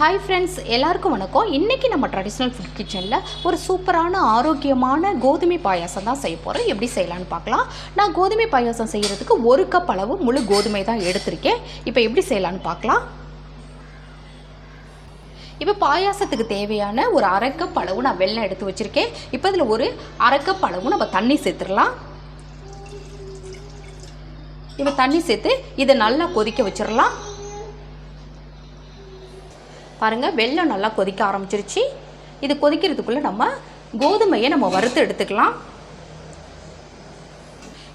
Hi friends எல்லாருக்கும் வணக்கம். இன்றைக்கி நம்ம ட்ரெடிஷ்னல் ஃபுட் கிச்சனில் ஒரு சூப்பரான ஆரோக்கியமான கோதுமை பாயாசம் தான் செய்ய போகிறோம் எப்படி செய்யலான்னு பார்க்கலாம். நான் கோதுமை பாயாசம் செய்கிறதுக்கு ஒரு கப் அளவு முழு கோதுமை தான் எடுத்திருக்கேன். இப்போ எப்படி செய்யலான்னு பார்க்கலாம். இப்போ பாயாசத்துக்கு தேவையான ஒரு அரை கப் அளவு நான் வெள்ளம் எடுத்து வச்சுருக்கேன். இப்போ இதில் ஒரு அரை கப் அளவு நம்ம தண்ணி சேர்த்துடலாம். இப்போ தண்ணி சேர்த்து இதை நல்லா கொதிக்க வச்சிடலாம். பாருங்கள் வெள்ளம் நல்லா கொதிக்க ஆரம்பிச்சிருச்சு. இது கொதிக்கிறதுக்குள்ளே நம்ம கோதுமையை நம்ம வறுத்து எடுத்துக்கலாம்.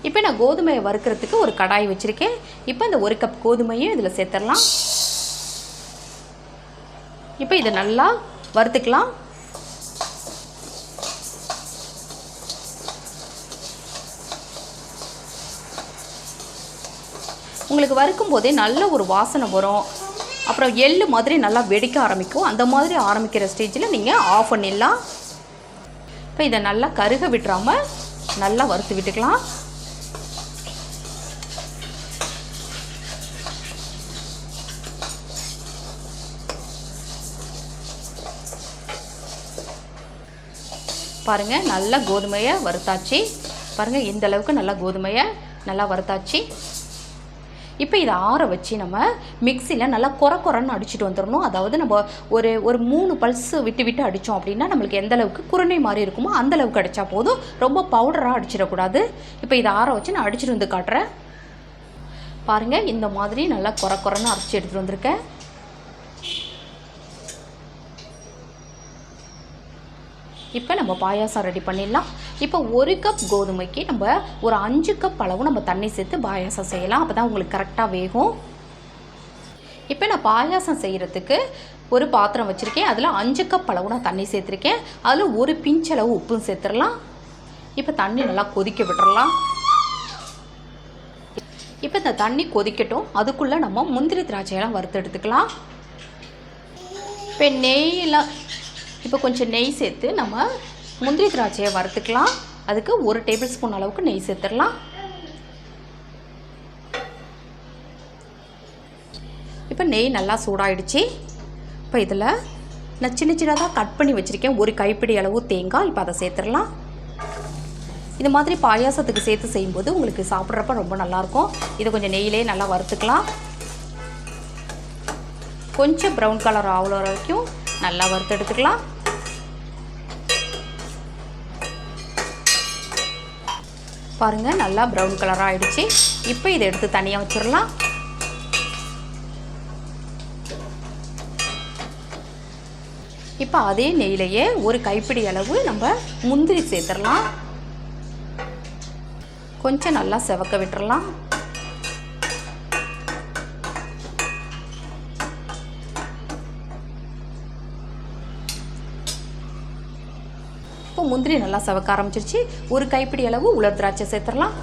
இப்போ நான் கோதுமையை வறுக்கிறதுக்கு ஒரு கடாய் வச்சுருக்கேன். இப்போ இந்த ஒரு கப் கோதுமையும் இதில் சேர்த்துடலாம். இப்போ இதை நல்லா வறுத்துக்கலாம். உங்களுக்கு வறுக்கும் போதே நல்ல ஒரு வாசனை வரும். அப்புறம் எள்ளு மாதிரி நல்லா வெடிக்க ஆரம்பிக்கும். அந்த மாதிரி ஆரம்பிக்கிற ஸ்டேஜில் நீங்கள் ஆஃப் பண்ணிடலாம். இப்போ இதை நல்லா கருக விட்டுறாமல் நல்லா வறுத்து விட்டுக்கலாம். பாருங்கள் நல்லா கோதுமையை வறுத்தாச்சு. பாருங்கள் இந்த அளவுக்கு நல்லா கோதுமையை நல்லா வறுத்தாச்சு. இப்போ இதை ஆற வச்சு நம்ம மிக்சியில் நல்லா குறை குறைன்னு அடிச்சுட்டு வந்துடணும் அதாவது நம்ம ஒரு ஒரு மூணு பல்ஸ் விட்டு விட்டு அடித்தோம் அப்படின்னா நம்மளுக்கு எந்த அளவுக்கு குருணை மாதிரி இருக்குமோ அந்த அளவுக்கு அடித்தா போதும். ரொம்ப பவுடராக அடிச்சிடக்கூடாது. இப்போ இதை ஆற வச்சு நான் அடிச்சுட்டு வந்து காட்டுறேன். பாருங்கள் இந்த மாதிரி நல்லா குறை குறைன்னு அரைச்சி எடுத்துகிட்டு வந்திருக்கேன். இப்போ நம்ம பாயாசம் ரெடி பண்ணிடலாம். இப்போ ஒரு கப் கோதுமைக்கு நம்ம ஒரு அஞ்சு கப் அளவு நம்ம தண்ணி சேர்த்து பாயாசம் செய்யலாம். அப்போ தான் உங்களுக்கு கரெக்டாக வேகும். இப்போ நான் பாயாசம் செய்கிறதுக்கு ஒரு பாத்திரம் வச்சுருக்கேன். அதில் அஞ்சு கப் அளவு நான் தண்ணி சேர்த்துருக்கேன். அதில் ஒரு பிஞ்சளவு உப்பும் சேர்த்துடலாம். இப்போ தண்ணி நல்லா கொதிக்க விட்டுறலாம். இப்போ இந்த தண்ணி கொதிக்கட்டும். அதுக்குள்ளே நம்ம முந்திரி திராட்சையெல்லாம் வறுத்து எடுத்துக்கலாம். இப்போ நெய்யெல்லாம் இப்போ கொஞ்சம் நெய் சேர்த்து நம்ம முந்திரி திராட்சையை வறுத்துக்கலாம். அதுக்கு ஒரு டேபிள் ஸ்பூன் அளவுக்கு நெய் சேர்த்துடலாம். இப்போ நெய் நல்லா சூடாயிடுச்சு. இப்போ இதில் நான் சின்ன சின்னதாக கட் பண்ணி வச்சுருக்கேன். ஒரு கைப்பிடி அளவு தேங்காய் இப்போ அதை சேர்த்துடலாம். இந்த மாதிரி பாயாசத்துக்கு சேர்த்து செய்யும்போது உங்களுக்கு சாப்பிட்றப்ப ரொம்ப நல்லாயிருக்கும். இதை கொஞ்சம் நெய்யிலே நல்லா வறுத்துக்கலாம். கொஞ்சம் ப்ரௌன் கலர் ஆகுற வரைக்கும் நல்லா வறுத்து எடுத்துக்கலாம் பாருங்கள் நல்லா ப்ரௌன் கலராக ஆயிடுச்சு. இப்போ இதை எடுத்து தனியாக வச்சிடலாம். இப்போ அதே நெய்லையே ஒரு கைப்பிடி அளவு நம்ம முந்திரி சேர்த்துடலாம். கொஞ்சம் நல்லா செவக்க விட்டுறலாம். இப்போ முந்திரி நல்லா சவக்க ஆரம்பிச்சிருச்சு. ஒரு கைப்பிடி அளவு உலர் திராட்சை சேர்த்துடலாம்.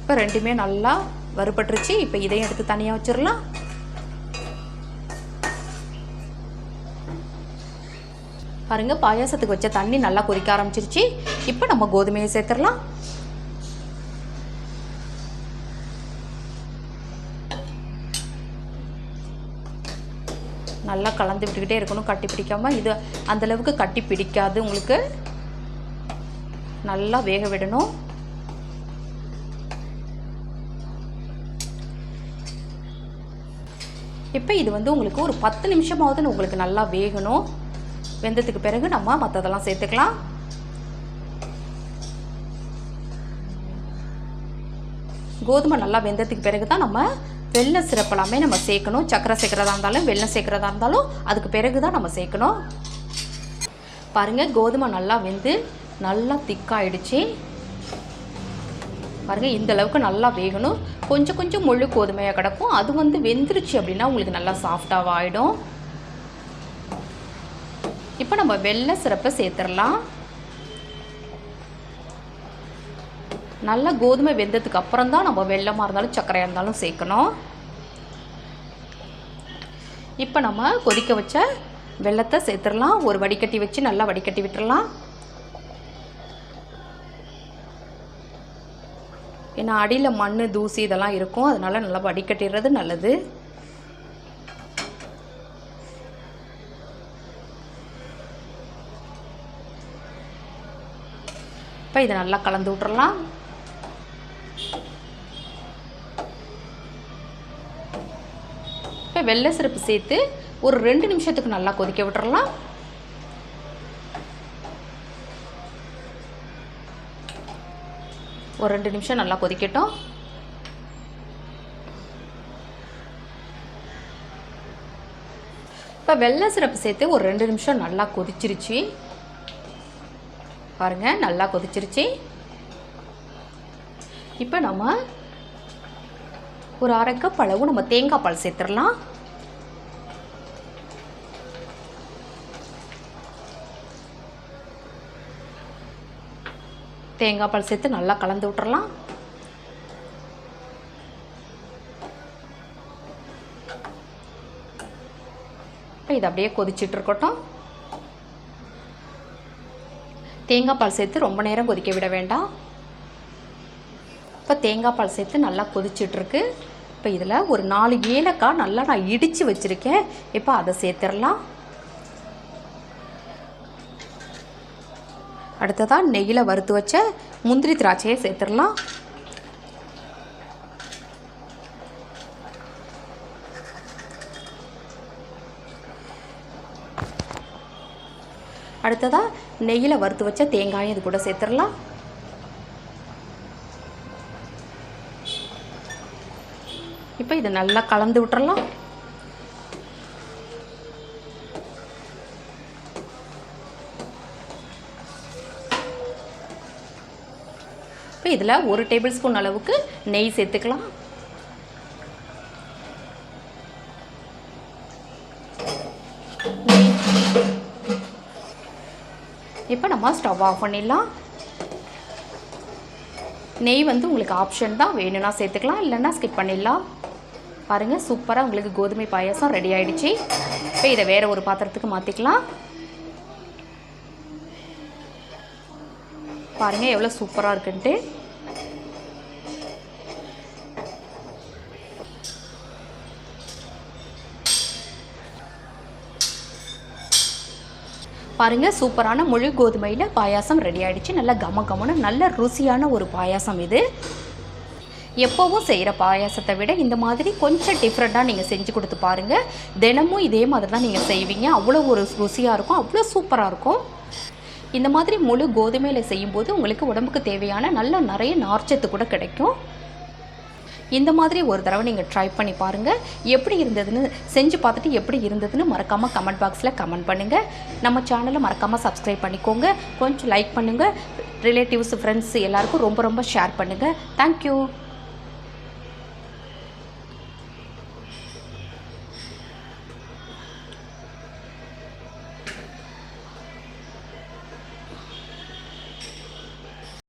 இப்போ ரெண்டுமே நல்லா வறுபட்டுருச்சு. இப்போ இதையும் எடுத்து தனியாக வச்சிடலாம். பாருங்கள் பாயாசத்துக்கு வச்ச தண்ணி நல்லா கொதிக்க ஆரம்பிச்சிருச்சு. இப்போ நம்ம கோதுமையை சேர்த்துடலாம். நல்லா கலந்து விட்டுக்கிட்டே இருக்கணும் கட்டி பிடிக்காமல் இது அந்தளவுக்கு கட்டி பிடிக்காது. உங்களுக்கு நல்லா வேக விடணும். இப்போ இது வந்து உங்களுக்கு ஒரு பத்து நிமிஷமாவது உங்களுக்கு நல்லா வேகணும். வெந்ததுக்கு பிறகு நம்ம மற்றதெல்லாம் சேர்த்துக்கலாம். கோதுமை நல்லா வெந்ததுக்கு பிறகு தான் நம்ம வெள்ளம் சிறப்பெல்லாமே நம்ம சேர்க்கணும். சக்கரை சேர்க்குறதா இருந்தாலும் வெள்ளம் சேர்க்குறதா இருந்தாலும் அதுக்கு பிறகு தான் நம்ம சேர்க்கணும். பாருங்கள் கோதுமை நல்லா வெந்து நல்லா திக்காயிடுச்சு. பாருங்கள் இந்த அளவுக்கு நல்லா வேகணும். கொஞ்சம் கொஞ்சம் முழு கோதுமையாக கிடக்கும். அது வந்து வெந்துருச்சு அப்படின்னா உங்களுக்கு நல்லா சாஃப்டாக ஆகிடும் இப்போ நம்ம வெள்ளை சிறப்பை சேர்த்துடலாம். நல்லா கோதுமை வெந்ததுக்கு அப்புறம் தான் நம்ம வெள்ளமாக இருந்தாலும் சர்க்கரையாக இருந்தாலும் சேர்க்கணும். இப்போ நம்ம கொதிக்க வச்ச வெள்ளத்தை சேர்த்துடலாம். ஒரு வடிகட்டி வச்சு நல்லா வடிகட்டி விட்டுடலாம் ஏன்னா அடியில் மண் தூசி இதெல்லாம் இருக்கும். அதனால் நல்லா வடிகட்டிடுறது நல்லது. இப்போ இதை நல்லா கலந்து விட்றலாம் வெள்ளை சிறப்பு சேர்த்து ஒரு ரெண்டு நிமிஷத்துக்கு நல்லா கொதிக்க விட்டுறலாம். ஒரு ரெண்டு நிமிஷம் நல்லா கொதிக்கட்டும். இப்போ வெள்ளை சிறப்பு சேர்த்து ஒரு ரெண்டு நிமிஷம் நல்லா கொதிச்சிருச்சு. பாருங்கள் நல்லா கொதிச்சிருச்சு. இப்போ நம்ம ஒரு அரைக்கப் அளவு நம்ம தேங்காய் பால் சேர்த்துடலாம். தேங்காய் பால் சேர்த்து நல்லா கலந்து விட்டுறலாம். இப்போ இது அப்படியே கொதிச்சிட்டு இருக்கட்டும். தேங்காய் பால் சேர்த்து ரொம்ப நேரம் கொதிக்க விட வேண்டாம். இப்போ தேங்காய் பால் சேர்த்து நல்லா கொதிச்சிட்ருக்கு இப்போ இதில் ஒரு நாலு ஏலக்காய் நல்லா நான் இடித்து வச்சுருக்கேன். இப்போ அதை சேர்த்துடலாம். அடுத்ததாக நெய்யில் வறுத்து வச்ச முந்திரி திராட்சையை சேர்த்துடலாம். அடுத்ததாக நெய்யில் வறுத்து வச்ச தேங்காயும் இது கூட சேர்த்துடலாம். இப்போ இதை நல்லா கலந்து விட்டுறலாம். இப்போ இதில் ஒரு டேபிள் ஸ்பூன் அளவுக்கு நெய் சேர்த்துக்கலாம். இப்போ நம்ம ஸ்டவ் ஆஃப் பண்ணிடலாம். நெய் வந்து உங்களுக்கு ஆப்ஷன் தான். வேணும்னா சேர்த்துக்கலாம் இல்லைன்னா ஸ்கிப் பண்ணிடலாம். பாருங்கள் சூப்பராக உங்களுக்கு கோதுமை பாயாசம் ரெடி ஆகிடுச்சி இப்போ இதை வேறு ஒரு பாத்திரத்துக்கு மாற்றிக்கலாம் பாருங்கள் எவ்வளோ சூப்பராக இருக்குன்ட்டு. பாருங்க சூப்பரான முழு கோதுமையில் பாயாசம் ரெடி ஆகிடுச்சு நல்ல கம கமன்னு நல்ல ருசியான ஒரு பாயாசம் இது. எப்போவும் செய்கிற பாயாசத்தை விட இந்த மாதிரி கொஞ்சம் டிஃப்ரெண்ட்டாக நீங்கள் செஞ்சு கொடுத்து பாருங்கள் தினமும் இதே மாதிரி தான் நீங்கள் செய்வீங்க. அவ்வளோ ஒரு ருசியாக இருக்கும் அவ்வளோ சூப்பராக இருக்கும். இந்த மாதிரி முழு கோதுமையில் செய்யும்போது உங்களுக்கு உடம்புக்கு தேவையான நல்ல நிறைய நார்ச்சத்து கூட கிடைக்கும். இந்த மாதிரி ஒரு தடவை நீங்கள் ட்ரை பண்ணி பாருங்கள் எப்படி இருந்ததுன்னு செஞ்சு பார்த்துட்டு எப்படி இருந்ததுன்னு மறக்காமல் கமெண்ட் பாக்ஸில் கமெண்ட் பண்ணுங்கள் நம்ம சேனலை மறக்காமல் சப்ஸ்கிரைப் பண்ணிக்கோங்க. கொஞ்சம் லைக் பண்ணுங்கள் ரிலேட்டிவ்ஸ் ஃப்ரெண்ட்ஸ் எல்லாருக்கும் ரொம்ப ரொம்ப ஷேர் பண்ணுங்கள் தேங்க்யூ